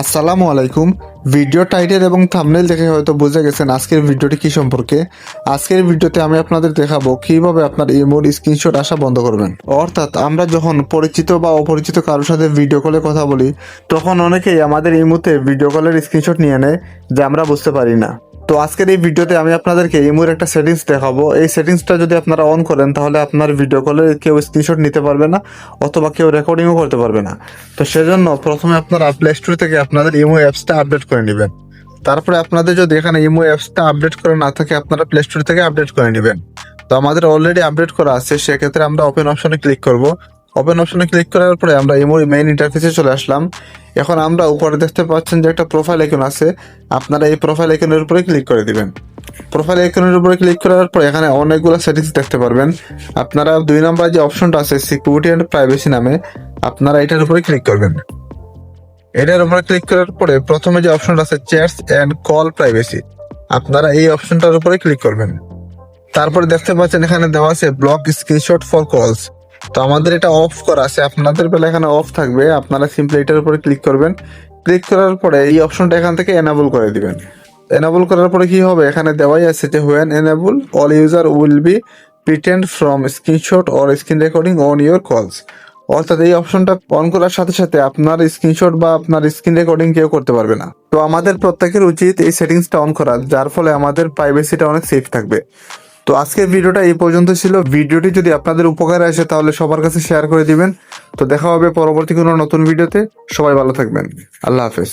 আসসালামু আলাইকুম। Video title এবং থাম্বনেল দেখে হয়তো বুঝে গেছেন আজকের ভিডিওটি কি সম্পর্কে। আজকের ভিডিওতে আমি আপনাদের দেখাবো কীভাবে আপনার ইমোর স্ক্রিনশট আসা বন্ধ করবেন। অর্থাৎ আমরা যখন পরিচিত বা অপরিচিত কারোর সাথে ভিডিও কলে কথা বলি, তখন অনেকেই আমাদের ইমোতে ভিডিও কলের স্ক্রিনশট নিয়ে নেয় যা আমরা বুঝতে পারি না। তো আজকের এই ভিডিওতে আমি আপনাদেরকে ইমোর একটা সেটিংস দেখাবো। এই সেটিংসটা যদি আপনারা অন করেন, তাহলে আপনার ভিডিও কলে কেউ স্ক্রিনশট নিতে পারবে না অথবা কেউ রেকর্ডিংও করতে পারবে না। তো সেজন্য প্রথমে আপনারা প্লে স্টোর থেকে আপনাদের ইমো অ্যাপসটা আপডেট করে নেবেন। তারপরে আপনাদের যদি এখানে ইমো অ্যাপসটা আপডেট করে না থাকে, আপনারা প্লে স্টোর থেকে আপডেট করে নেবেন। তো আমাদের অলরেডি আপডেট করা আছে, সেক্ষেত্রে আমরা ওপেন অপশনে ক্লিক করব। ওপেন অপশনে ক্লিক করার পরে আমরা ইমোর মেইন ইন্টারফেসে চলে আসলাম। এখন আমরা উপরে দেখতে পাচ্ছেন যে একটা প্রোফাইল আইকন আছে। আপনারা এই প্রোফাইল আইকনের উপরে ক্লিক করে দিবেন। প্রোফাইল আইকনের উপরে ক্লিক করার পর এখানে অনেকগুলো সেটিংস দেখতে পারবেন। আপনারা দুই নম্বর যে অপশনটা আছে সিকিউরিটি অ্যান্ড প্রাইভেসি নামে, আপনারা এটার উপরে ক্লিক করবেন। এটার উপরে ক্লিক করার পরে প্রথমে যে অপশনটা আছে চ্যাটস অ্যান্ড কল প্রাইভেসি আপনারা এই অপশনটার উপরে ক্লিক করবেন। তারপরে দেখতে পাচ্ছেন এখানে দেওয়া আছে ব্লক স্ক্রিনশট ফর কলস তো আমাদের এটা অফ করা আছে, আপনাদের বেলা এখানে অফ থাকবে, আপনারা সিম্পলি এটার উপরে ক্লিক করবেন। ক্লিক করার পরে এই অপশনটা এখান থেকে এনাবল করে দিবেন। এনাবল করার পরে কি হবে? এখানে দেওয়াই আছে যে when enable all user will be pretend from screenshot or screen recording on your calls অর্থাৎ এই অপশনটা অন করার সাথে সাথে আপনার স্ক্রিনশট বা আপনার স্ক্রিন রেকর্ডিং কেউ করতে পারবে না। তো আমাদের প্রত্যেকের উচিত এই সেটিংসটা অন করা, যার ফলে আমাদের প্রাইভেসিটা অনেক সেফ থাকবে। তো আজকের ভিডিওটা এই পর্যন্ত ছিল। ভিডিওটি যদি আপনাদের উপকারে আসে, তাহলে সবার কাছে শেয়ার করে দিবেন। তো দেখা হবে পরবর্তী কোনো নতুন ভিডিওতে। সবাই ভালো থাকবেন। আল্লাহ হাফেজ।